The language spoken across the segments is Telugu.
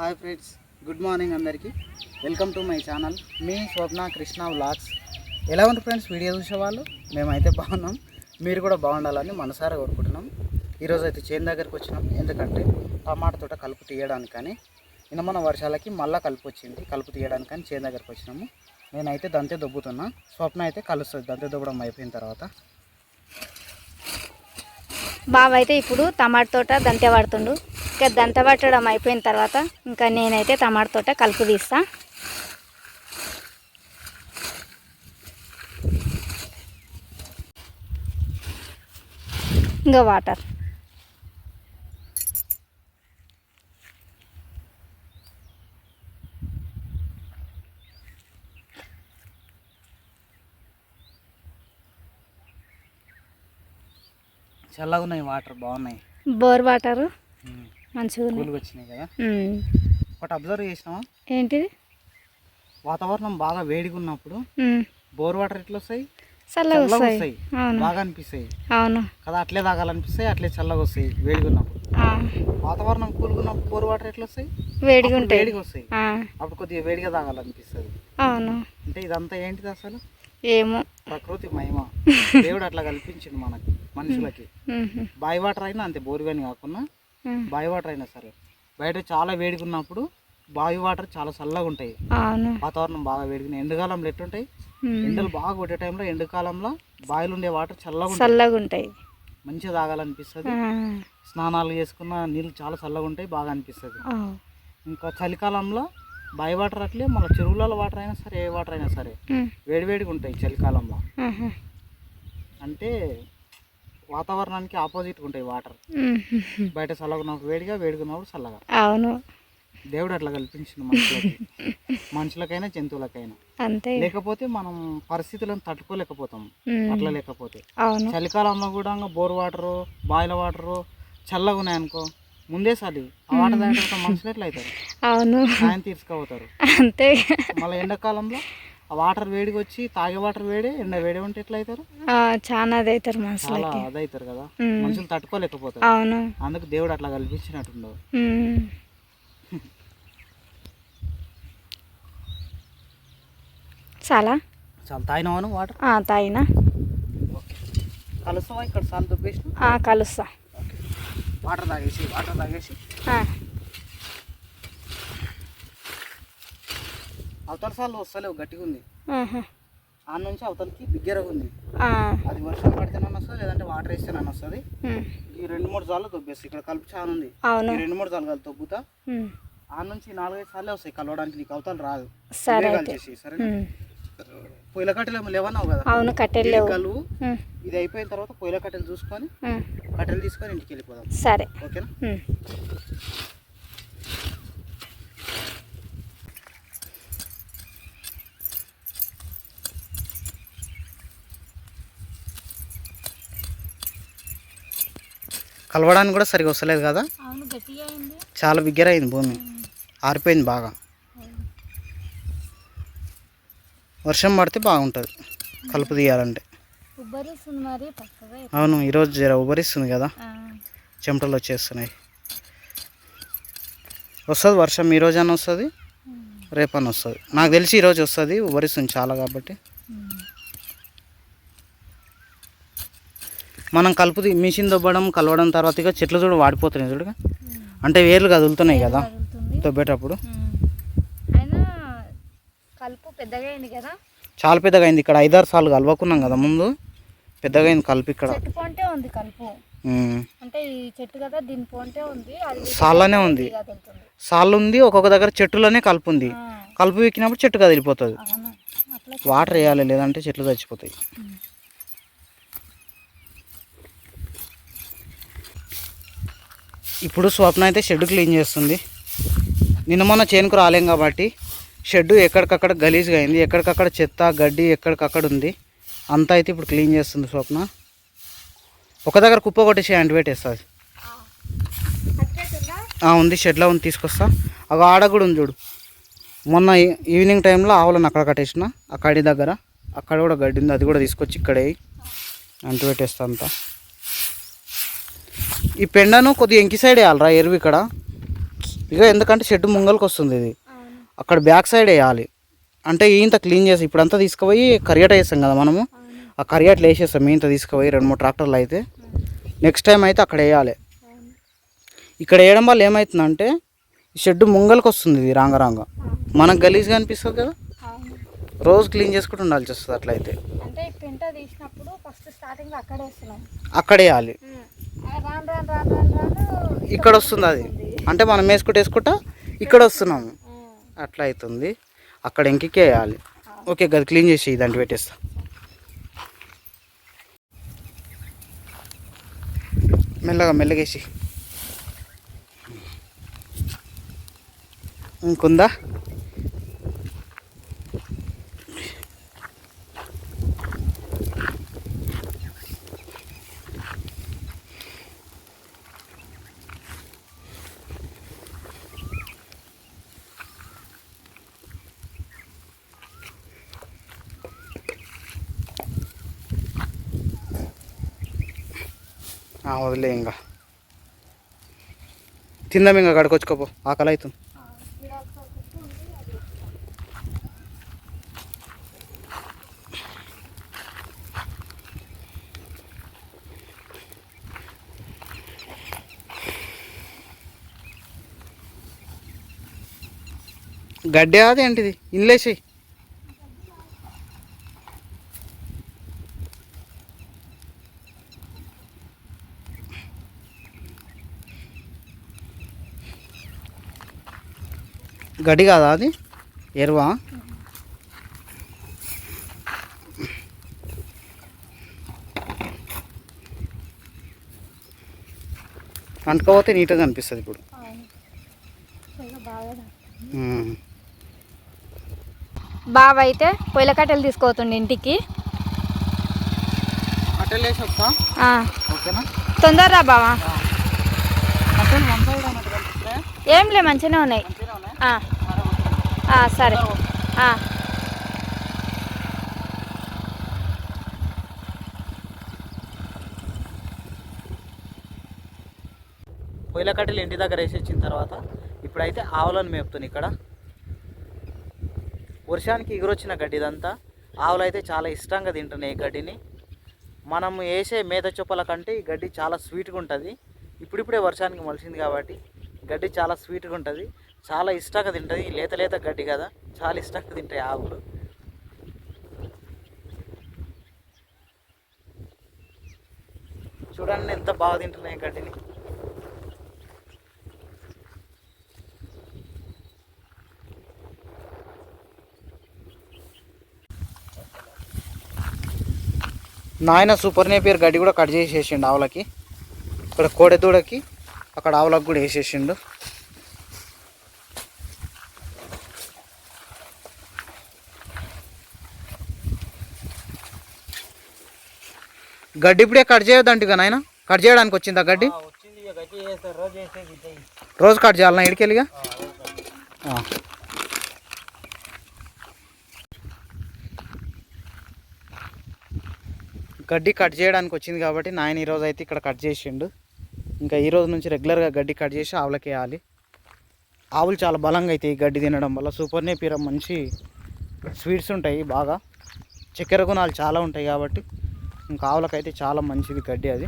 హాయ్ ఫ్రెండ్స్ గుడ్ మార్నింగ్ అందరికీ. Welcome to my channel. Me Swapna Krishna vlogs. ఎలా ఉంది ఫ్రెండ్స్? వీడియో చూసేవాళ్ళు మేమైతే బాగున్నాం. మీరు కూడా బాగుండాలని మనసారా కోరుకుంటున్నాం. ఈరోజు అయితే చేను దగ్గరికి వచ్చినాం. ఎందుకంటే టమాటా తోట కలుపు తీయడానికి కానీ నిన్న మన వర్షాలకి మళ్ళీ కలుపు వచ్చింది. కలుపు తీయడానికి కానీ చేను దగ్గరికి వచ్చినాము. నేనైతే దంతే దొబ్బుతున్నా. స్వప్న అయితే కలుస్తుంది. దంతే దొబ్బడం అయిపోయిన తర్వాత. బావ అయితే ఇప్పుడు టమాటా తోట దంతే పడుతుండు ఇంకా దంతె పట్టడం అయిపోయిన తర్వాత ఇంకా నేనైతే టమాటా తోట కలుపు తీస్తా. ఇంకా వాటర్. చల్లగా ఉన్నాయి వాటర్ బాగున్నాయి. Bore water. మంచిగా వచ్చినాయి కదా. ఒకటి అబ్జర్వ్ చేసినావా? ఏంటిది? వాతావరణం బాగా వేడిగా ఉన్నప్పుడు. బోర్ వాటర్ ఎట్లా వస్తాయి చల్లగా వస్తాయి. బాగా అనిపిస్తాయి. అవును. కదా అట్లే తాగాలనిపిస్తాయి అట్లే చల్లగా వస్తాయి వేడిగా ఉన్నప్పుడు వాతావరణం కూల్గా ఉన్నప్పుడు బోర్ వాటర్ ఎట్లా వస్తాయి వేడిగా ఉంటాయి వేడిగా వస్తాయి అప్పుడు కొద్దిగా వేడిగా తాగాలనిపిస్తుంది. అవును. అంటే ఇదంతా ఏంటిది అసలు? ఏమో. ప్రకృతి మహిమ. దేవుడు అట్లా కల్పించింది మనకి మనుషులకి. బావి వాటర్ అయినా అంతే బోరుగాని కాకుండా. బావి వాటర్ అయినా సరే. బయట చాలా వేడిగా ఉన్నప్పుడు బావి వాటర్ చాలా చల్లగా ఉంటాయి. వాతావరణం బాగా వేడిగా ఎండాకాలంలో ఎట్టుంటాయి ఉమ్. ఎండలు బాగా కొట్టే టైంలో ఎండాకాలంలో బావిలో ఉండే వాటర్ చల్లగా ఉంటాయి. చల్లగా ఉంటాయి. మంచిగా తాగాలనిపిస్తుంది. స్నానాలు చేసుకున్న నీళ్ళు చాలా చల్లగా ఉంటాయి బాగా అనిపిస్తుంది. ఇంకా చలికాలంలో బావి వాటర్ అట్లే మళ్ళీ చెరువులలో వాటర్ అయినా సరే ఏ వాటర్ అయినా సరే. వేడివేడిగా ఉంటాయి చలికాలంలో. అంటే వాతావరణానికి ఆపోజిట్గా ఉంటాయి వాటర్. బయట చల్లగా ఉన్నప్పుడు వేడిగా వేడిగా ఉన్నప్పుడు చల్లగా. అవును. దేవుడు అట్లా కల్పించింది మనుషులకి. మనుషులకైనా జంతువులకైనా. అంతే. లేకపోతే మనం పరిస్థితులను తట్టుకోలేకపోతాం. అట్లా లేకపోతే. చలికాలంలో కూడా బోర్ వాటరు బాయిల వాటరు చల్లగా ఉన్నాయనుకో ముందే సలి ఆ వాటర్ తాగడం మనుషులు ఎట్లా అవుతారు? అవును. సాయం తీర్చుకోపోతారు అంతే. మళ్ళీ ఎండాకాలంలో? ఆ వాటర్ వేడికి వచ్చి తాగే వాటర్ వేడి ఎండ వేడి ఉంటే ఎట్లా అవుతారు చాలా అదైతారు చాలా మనుషులకి అదవుతారు కదా. మనుషులు తట్టుకోలేకపోతారు. అవును. అందుకు దేవుడు అట్లా కల్పించినట్టుండవు. ఉమ్. చాలా. చాలా తాగినావాను వాటర్? ఆ, తాగినా. కలుస్తావా? ఇక్కడ సార్ దుబ్బేసి? ఆ, కలుస్తా. వాటర్ తాగేసి వాటర్ తాగేసి. ఆ, అవతల సార్లు వస్తలేవు గట్టిగా ఉంది. ఆ నుంచి అవతలకి బిగ్గరగా ఉంది. అది వర్షం పడితేనే వస్తుంది లేదంటే వాటర్ వేస్తేనే వస్తుంది. ఈ రెండు మూడు సార్లు దొబ్బేసి ఇక్కడ కలుపు చాలా ఉంది. ఈ రెండు మూడు సార్లు కలిపి దొబ్బుతా. ఆ నుంచి నాలుగైదు సార్లే వస్తాయి కలవడానికి నీకు అవతల రాదు. సరే సరే. పొయ్యిల కట్టెలు లేవన్నావు కదా? అవును కట్టెలు కలువు. ఇది అయిపోయిన తర్వాత పొయ్యిల కట్టెలు చూసుకొని. కట్టెలు తీసుకొని ఇంటికి వెళ్ళిపోదాం. సరే. ఓకేనా? కలవడానికి కూడా సరిగా వస్తలేదు కదా? చాలా బిగ్గర అయింది. భూమి. ఆరిపోయింది బాగా. వర్షం పడితే బాగుంటుంది. కలుపు తీయాలంటే. అవును ఈరోజు జర ఉబరిస్తుంది కదా? చెమటలు వచ్చేస్తున్నాయి. వస్తుంది వర్షం ఈ రోజు అని వస్తుంది రేపని వస్తుంది. నాకు తెలిసి ఈరోజు వస్తుంది ఉబరిస్తుంది చాలా కాబట్టి. మనం కలుపు మిషన్ దొబ్బడం కలవడం తర్వాత ఇక చెట్లు చూడ వాడిపోతున్నాయి చూడగా అంటే వేర్లు కదులుతున్నాయి కదా దొబ్బేటప్పుడు అయినా కలుపు పెద్దగా అయింది కదా? చాలా పెద్దగా అయింది. ఇక్కడ ఐదారు సార్లు కలవకున్నాం కదా ముందు. పెద్దగా అయింది కలుపు ఇక్కడ. చెట్టు ఉంది కలుపు. ఉమ్. అంటే ఈ చెట్టు కదా దీని పొంటే ఉంది. అది సాళ్ళనే ఉంది. కదులుతుంది. సాళ్ళు ఉంది ఒక్కొక్క దగ్గర చెట్టులోనే కలుపు ఉంది. కలుపు ఎక్కినప్పుడు చెట్టు కదిలిపోతుంది. వాటర్ వేయాలి లేదంటే చెట్లు చచ్చిపోతాయి. ఇప్పుడు స్వప్న అయితే షెడ్ క్లీన్ చేస్తుంది. నిన్న మొన్న చేనుకు రాలేం కాబట్టి షెడ్ ఎక్కడికక్కడ గలీజ్గా అయింది. ఎక్కడికక్కడ చెత్త గడ్డి ఎక్కడికక్కడ ఉంది. అంతా అయితే ఇప్పుడు క్లీన్ చేస్తుంది స్వప్న. ఒక దగ్గర కుప్ప కొట్టేసి అంటి పెట్టేస్తుంది ఉంది. షెడ్లో ఉంది. తీసుకొస్తా. అగ ఆడ కూడా ఉంది చూడు. మొన్న ఈ- ఈవినింగ్ టైంలో ఆవులను అక్కడ కట్టేసిన. ఆ కడి దగ్గర. అక్కడ కూడా గడ్డి ఉంది. అది కూడా తీసుకొచ్చి ఇక్కడే అంటు పెట్టేస్తా అంతా. ఈ పెండను కొద్దిగా ఎంకి సైడ్ వేయాలరా ఎరువు ఇక్కడ. ఇక ఎందుకంటే షెడ్ ముంగల్కి వస్తుంది ఇది. అక్కడ బ్యాక్ సైడ్ వేయాలి. అంటే ఇంత క్లీన్ చేసి ఇప్పుడంతా తీసుకుపోయి కరియట వేస్తాం కదా మనము. ఆ కరియట్లు వేసేస్తాం ఇంత తీసుకుపోయి రెండు మూడు ట్రాక్టర్లు అయితే. నెక్స్ట్ టైం అయితే అక్కడ వేయాలి. ఇక్కడ వేయడం వల్ల ఏమవుతుందంటే ఈ షెడ్ ముంగల్కి వస్తుంది ఇది రాంగ రాంగ. మనకు గలీజ్గా అనిపిస్తుంది కదా? రోజు క్లీన్ చేసుకుంటూ ఉండాల్సి వస్తుంది అట్లయితే. అంటే ఇక్కడ వస్తుంది అది. అంటే మనం వేసుకుంటూ వేసుకుంటా ఇక్కడ వస్తున్నాము అట్లా అవుతుంది అక్కడ ఇంకికే వేయాలి. ఓకే గది క్లీన్ చేసి దాంట్లో పెట్టేస్తా. మెల్లగా మెల్లగేసి ఇంకుందా? వదిలే ఇంకా. తిందాం ఇంకా కడుకొచ్చుకోపో ఆకలి అవుతుంది గడ్డి అది ఏంటిది? గడ్డి కాదా అది? ఎరువా? అంటుకోపోతే నీట్గా అనిపిస్తుంది ఇప్పుడు. బావ అయితే పొయ్యిల కట్టెలు తీసుకోతుండే ఇంటికి. తొందరరా బావా? ఏం లే మంచిగానే ఉన్నాయి. సరే, ఆ, సరే. ఆ, పొయ్యిల కట్టెలు ఇంటి దగ్గర వేసి వచ్చిన తర్వాత ఇప్పుడైతే ఆవులను మేపుతుంది ఇక్కడ. వర్షానికి ఎగురొచ్చిన గడ్డి ఇదంతా. ఆవులు అయితే చాలా ఇష్టంగా తింటున్నాయి ఈ గడ్డిని. మనం వేసే మేత చొప్పల కంటే ఈ గడ్డి చాలా స్వీట్గా ఉంటుంది. ఇప్పుడిప్పుడే వర్షానికి మలిసింది కాబట్టి గడ్డి చాలా స్వీట్గా ఉంటుంది. చాలా ఇష్టంగా తింటుంది. లేత లేత గడ్డి కదా చాలా ఇష్టంగా తింటాయి ఆవులు. చూడండి ఎంత బాగా తింటున్నాయి గడ్డిని. నాయన సూపర్ నేపియర్ గడ్డి కూడా కట్ చేసేసిండు ఆవులకి. ఇక్కడ కోడెదూడకి అక్కడ ఆవులకు కూడా వేసేసిండు. గడ్డి ఇప్పుడే కట్ చేయొద్దంట నాయన? కట్ చేయడానికి వచ్చిందా గడ్డి? ఇక రోజు కట్ చేయాలన్నా ఇడికెళ్ళిగా. గడ్డి కట్ చేయడానికి వచ్చింది కాబట్టి నాయన ఈరోజు అయితే ఇక్కడ కట్ చేసిండు. ఇంకా ఈ రోజు నుంచి రెగ్యులర్గా గడ్డి కట్ చేసి ఆవులకి వేయాలి. ఆవులు చాలా బలంగా అవుతాయి ఈ గడ్డి తినడం వల్ల సూపర్ నేపీర మంచి స్వీట్స్ ఉంటాయి బాగా. చక్కెర గుణాలు చాలా ఉంటాయి కాబట్టి ఇంకా ఆవులకైతే చాలా మంచిది గడ్డి అది.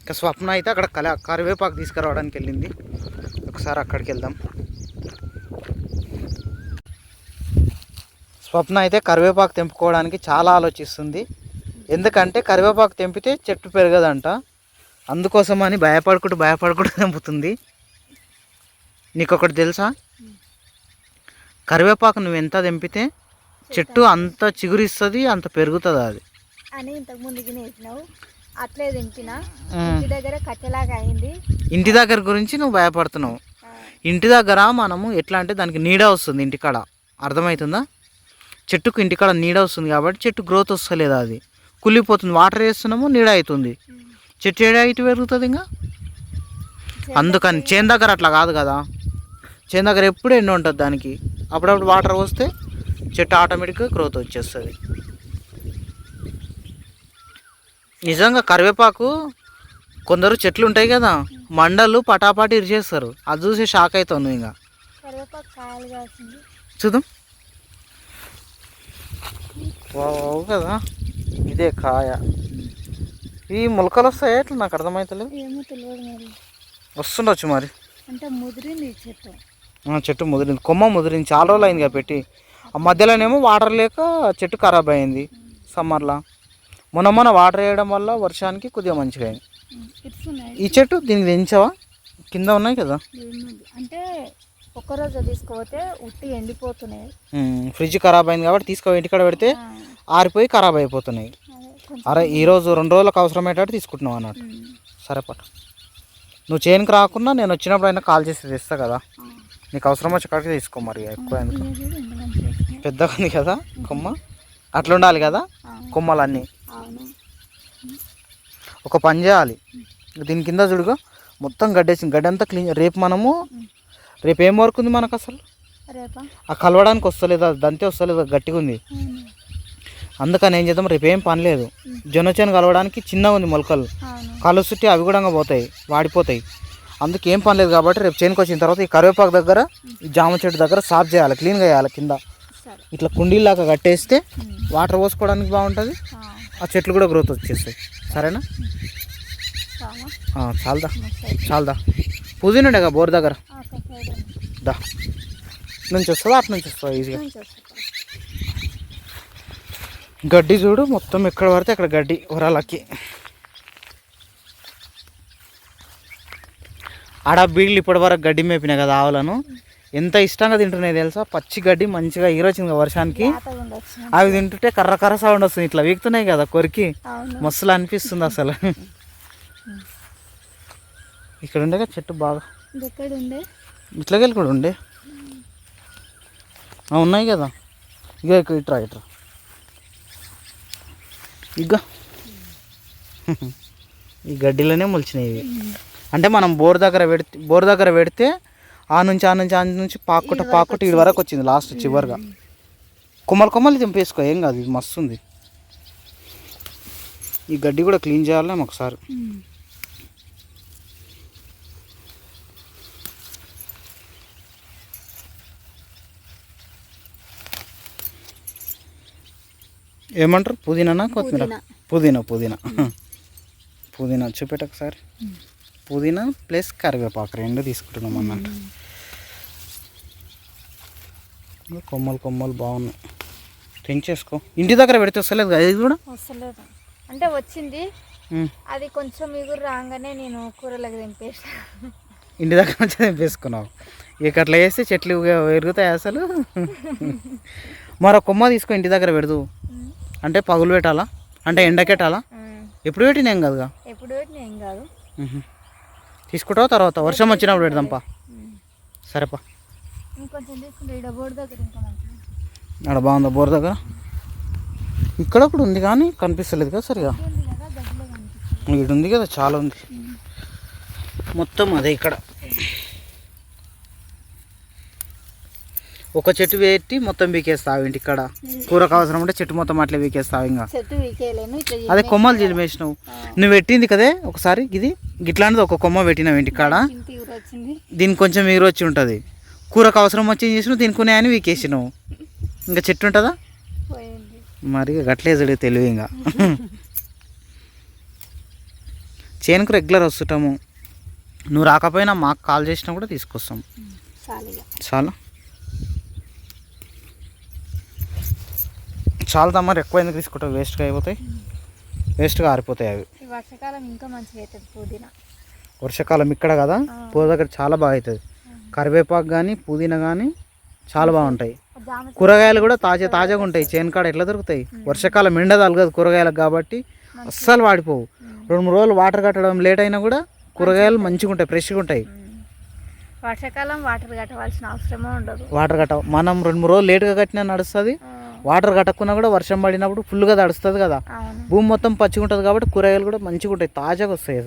ఇంకా స్వప్న అయితే అక్కడ కల కరివేపాకు తీసుకురావడానికి వెళ్ళింది. ఒకసారి అక్కడికి వెళ్దాం. స్వప్న అయితే కరివేపాకు తెంపుకోవడానికి చాలా ఆలోచిస్తుంది. ఎందుకంటే కరివేపాకు తెంపితే చెట్టు పెరగదంట. అందుకోసం అని భయపడుకుంటూ భయపడుకుంటూ తెంపుతుంది. నీకు ఒకటి తెలుసా? కరివేపాకు నువ్వు ఎంత తెంపితే చెట్టు అంత చిగురిస్తుంది అంత పెరుగుతుంది అది. అని ఇంతకు ముందుకి వేసినావు అట్లే ఉమ్. ఇంటి దగ్గర కట్టెలాగా అయింది. ఇంటి దగ్గర గురించి నువ్వు భయపడుతున్నావు. ఇంటి దగ్గర మనము ఎట్లా అంటే దానికి నీడ వస్తుంది ఇంటికాడ. అర్థమవుతుందా చెట్టుకు ఇంటికాడ నీడ వస్తుంది కాబట్టి చెట్టు గ్రోత్ వస్తలేదు అది. కుళ్ళిపోతుంది వాటర్ వేస్తున్నాము నీడ అవుతుంది. చెట్టు ఏడ అయితే పెరుగుతుంది ఇంకా? అందుకని చేను దగ్గర అట్లా కాదు కదా. చేను దగ్గర ఎప్పుడు ఎండ ఉంటుంది దానికి? అప్పుడప్పుడు వాటర్ వస్తే చెట్టు ఆటోమేటిక్గా గ్రోత్ వచ్చేస్తుంది. నిజంగా కరివేపాకు కొందరు చెట్లు ఉంటాయి కదా మండలు పటాపాటి ఇరిచేస్తారు. అది చూసి షాక్ అవుతావు నువ్వు ఇంకా చూద్దాం. వావ్ కదా. ఇదే కాయ. ఈ మొలకలు వస్తాయి ఎట్లా? నాకు అర్థమవుతలేదు వస్తుండొచ్చు మరి. అంటే ముదిరింది ఈ చెట్టు. ముదిరింది. కొమ్మ ముదిరింది. చాలా రోజులు అయింది పెట్టి. ఆ మధ్యలోనేమో వాటర్ లేక చెట్టు ఖరాబ్ అయింది. సమ్మర్లో మొన్న మొన్న వాటర్ వేయడం వల్ల వర్షానికి కొద్దిగా మంచిగా అయింది ఈ చెట్టు దీనికి తెంచావా కింద ఉన్నాయి కదా? అంటే ఒక్కరోజు తీసుకుపోతే ఉట్టి ఎండిపోతున్నాయి. ఫ్రిడ్జ్ ఖరాబ్ అయింది కాబట్టి తీసుకో ఇంటికాడ పెడితే ఆరిపోయి ఖరాబ్ అయిపోతున్నాయి. అరే ఈ రోజు రెండు రోజులకు అవసరమయ్యేటట్టు తీసుకుంటున్నావు అన్నట్టు. సరే పట్టు. నువ్వు చేయనికి రాకుండా నేను వచ్చినప్పుడు అయినా కాల్ చేసి తెస్తా కదా. నీకు అవసరం వచ్చే కాడికి తీసుకో మరి ఎక్కువ. పెద్దగా ఉంది కదా కొమ్మ. అట్లా ఉండాలి కదా కొమ్మలన్నీ. అవును? ఒక పని చేయాలి. దీని కింద చూడుగా మొత్తం గడ్డేసింది గడ్డి అంతా క్లీన్ రేపు మనము రేపు ఏం వర్క్ ఉంది మనకు అసలు? ఆ కలవడానికి వస్తలేదు? అది దంతే వస్తలేదు? గట్టిగా ఉంది. అందుకని ఏం చేద్దాం రేపు ఏం పని లేదు. జొన్న చేను కలవడానికి చిన్నగా ఉంది మొలకలు. చుట్టి అవి కూడా పోతాయి వాడిపోతాయి. అందుకు ఏం పని లేదు కాబట్టి రేపు చేనుకి వచ్చిన తర్వాత ఈ కరివేపాకు దగ్గర ఈ జామ చెట్టు దగ్గర సాఫ్ చేయాలి క్లీన్గా చేయాలి కింద. ఇట్లా కుండీలాగా కట్టేస్తే వాటర్ పోసుకోవడానికి బాగుంటుంది. ఆ, చెట్లు కూడా గ్రోత్ వచ్చేస్తాయి. సరేనా? చాలదా? చాలదా? పుదీనా ఉండేగా బోర్ దగ్గర. దా. నుంచి వస్తుందా అటు నుంచి వస్తుందా ఈజీగా. గడ్డి చూడు మొత్తం ఎక్కడ పడితే అక్కడ గడ్డి వరాలకి. ఆడ బీళ్ళు ఇప్పటి వరకు గడ్డి మేపిన కదా ఆవులను? ఎంత ఇష్టంగా తింటున్నాయి తెలుసా? పచ్చి గడ్డి మంచిగా ఈరొచ్చింది కదా వర్షానికి. అవి తింటుంటే కర్ర కర్ర సౌండ్ వస్తుంది. ఇట్లా వీక్తున్నాయి కదా కొరికి. మస్తులు అనిపిస్తుంది అసలు. ఇక్కడ ఉండగా చెట్టు బాగా. ఇట్లాగెళ్ళి కూడా ఉండే. ఉన్నాయి కదా. ఇక ఇక ఇట్రా ఇట్రా ఇక ఈ గడ్డిలోనే మొలిచినాయి ఇవి. అంటే మనం బోర్ దగ్గర పెడితే బోర్ దగ్గర పెడితే ఆ నుంచి ఆ నుంచి ఆ నుంచి పాక్కుంట పాక్కుంట ఇటు వరకు వచ్చింది లాస్ట్ చివరిగా. కొమ్మలు కొమ్మలు దింపేసుకో ఏం కాదు ఇది మస్తు ఉంది ఈ గడ్డి కూడా క్లీన్ చేయాలి ఒకసారి. ఏమంటారు? పుదీనానా కొత్తిమీర? పుదీనా. పుదీనా పుదీనా. పుదీనా చూపెట్టు ఒకసారి పుదీనా ప్లస్ కరివేపాకు రెండు తీసుకుంటున్నాం అన్నట్టు కొమ్మలు కొమ్మలు బాగున్నాయి. తెంచేసుకో. ఇంటి దగ్గర పెడితే వస్తలేదు కదా ఇది కూడా? వస్తలేదు. అంటే వచ్చింది. అది కొంచెం ఇగురు రాగానే నేను కూరలకు దింపేసా ఇంటి దగ్గర నుంచి తెంపేసుకున్నావు. ఇక అట్లా వేస్తే చెట్లు పెరుగుతాయి అసలు. మరో కొమ్మ తీసుకో ఇంటి దగ్గర పెడదు. అంటే పగులు పెట్టాలా? అంటే ఎండకెట్టాలా? ఎప్పుడు పెట్టినేం కదగా? ఎప్పుడు పెట్టిన ఏం కాదు. తీసుకుంటావు తర్వాత? వర్షం వచ్చినప్పుడు పెడదాంపా. సరేపా. ఇంకొంచెం తీసుకుంటే ఇక్కడ బోర్డు దగ్గర ఇంకా మంచిగా అక్కడ బాగుందా బోర్ దగ్గర? ఇక్కడ కూడా ఉంది కానీ కనిపిస్తలేదు కదా సరిగా. ఇక్కడ ఉంది కదా చాలా ఉంది. మొత్తం అదే ఇక్కడ. ఒక చెట్టు పెట్టి మొత్తం బీకేస్తావు ఇంటి ఇక్కడ. కూరకు అవసరం ఉంటే చెట్టు మొత్తం అట్లే బీకేస్తావు ఇంకా. అదే కొమ్మలు చిలిమేసినావు నువ్వు పెట్టింది కదే ఒకసారి ఇది? ఇట్లాంటిది ఒక కొమ్మ పెట్టినావు ఇంటి కాడ. ఇంటి ఊరు వచ్చింది. దీనికి కొంచెం ఎగురు వచ్చి ఉంటుంది. కూరకు అవసరం వచ్చి ఏం చేసినావు? దీనికి ఉన్నాయని వీకేసినావు. ఇంకా చెట్టు ఉంటుందా? మరి గట్లేజుడు తెలివి ఇంకా. చేనుకు రెగ్యులర్ వస్తుంటాము. నువ్వు రాకపోయినా మాకు కాల్ చేసినా కూడా తీసుకొస్తాం. చాలా చాలా. మరి ఎక్కువ ఎందుకు తీసుకుంటావు? వేస్ట్గా అయిపోతాయి. వేస్ట్గా ఆరిపోతాయి అవి. వర్షాకాలం ఇంకా మంచిగా అవుతుంది పుదీనా. వర్షాకాలం ఇక్కడ కదా? పూల దగ్గర చాలా బాగా అవుతుంది. కరివేపాకు కానీ పుదీనా కానీ చాలా బాగుంటాయి. కూరగాయలు కూడా తాజా తాజాగా ఉంటాయి. చేను కాడ ఎట్లా దొరుకుతాయి? వర్షాకాలం ఎండ తలగదు కూరగాయలకు కాబట్టి అస్సలు వాడిపోవు. రెండు మూడు రోజులు వాటర్ కట్టడం లేట్ అయినా కూడా కూరగాయలు మంచిగా ఉంటాయి ఫ్రెష్గా ఉంటాయి. వర్షాకాలం వాటర్ కట్టవలసిన అవసరమే ఉండదు. వాటర్ కట్ట మనం రెండు మూడు రోజులు లేట్గా కట్టినా నడుస్తుంది. వాటర్ కట్టకున్నా కూడా వర్షం పడినప్పుడు ఫుల్గా తడుస్తుంది కదా. భూమి మొత్తం పచ్చిగా ఉంటుంది కాబట్టి కూరగాయలు కూడా మంచిగా ఉంటాయి తాజాగా వస్తాయి.